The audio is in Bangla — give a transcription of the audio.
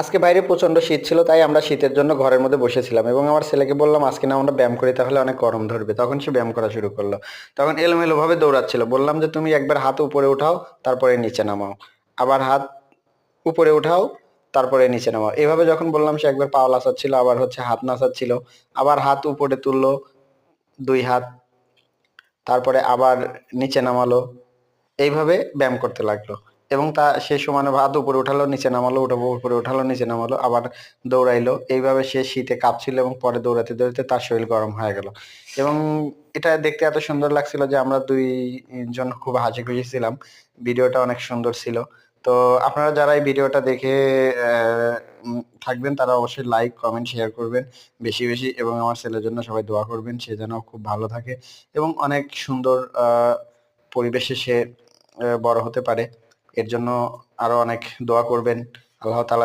আজকে বাইরে প্রচণ্ড শীত ছিল, তাই আমরা শীতের জন্য ঘরের মধ্যে বসেছিলাম এবং আমার ছেলেকে বললাম, আজকে না আমরা ব্যায়াম করি, তাহলে অনেক গরম ধরবে। তখন সে ব্যায়াম করা শুরু করল। তখন এলোমেলো ভাবে দৌড়াচ্ছিল। বললাম যে, তুমি একবার হাত উপরে উঠাও, তারপরে নিচে নামাও। আবার হাত উপরে উঠাও, তারপরে নিচে নামাও। এভাবে যখন বললাম, সে একবার পা নাচাচ্ছিল আবার হচ্ছে হাত নাচাচ্ছিল। আবার হাত উপরে তুললো, দুই হাত, তারপরে আবার নিচে নামালো। এইভাবে ব্যায়াম করতে লাগল। এবং তা সে সমানে হাত উপরে উঠালো, নিচে নামালো, উঠাবো, উপরে উঠালো, নিচে নামালো, আবার দৌড়াইলো। এইভাবে সে শীতে কাঁপছিল এবং পরে দৌড়াতে দৌড়াতে তার শরীর গরম হয়ে গেল। এবং এটা দেখতে এত সুন্দর লাগছিল যে আমরা দুই জন খুব হাসি খুশি ছিলাম। ভিডিওটা অনেক সুন্দর ছিল। তো আপনারা যারা এই ভিডিওটা দেখে থাকবেন, তারা অবশ্যই লাইক কমেন্ট শেয়ার করবেন বেশি বেশি এবং আমার ছেলের জন্য সবাই দোয়া করবেন, সে যেন খুব ভালো থাকে এবং অনেক সুন্দর পরিবেশে সে বড় হতে পারে। এর জন্য আরও অনেক দোয়া করবেন। আল্লাহ তাআলা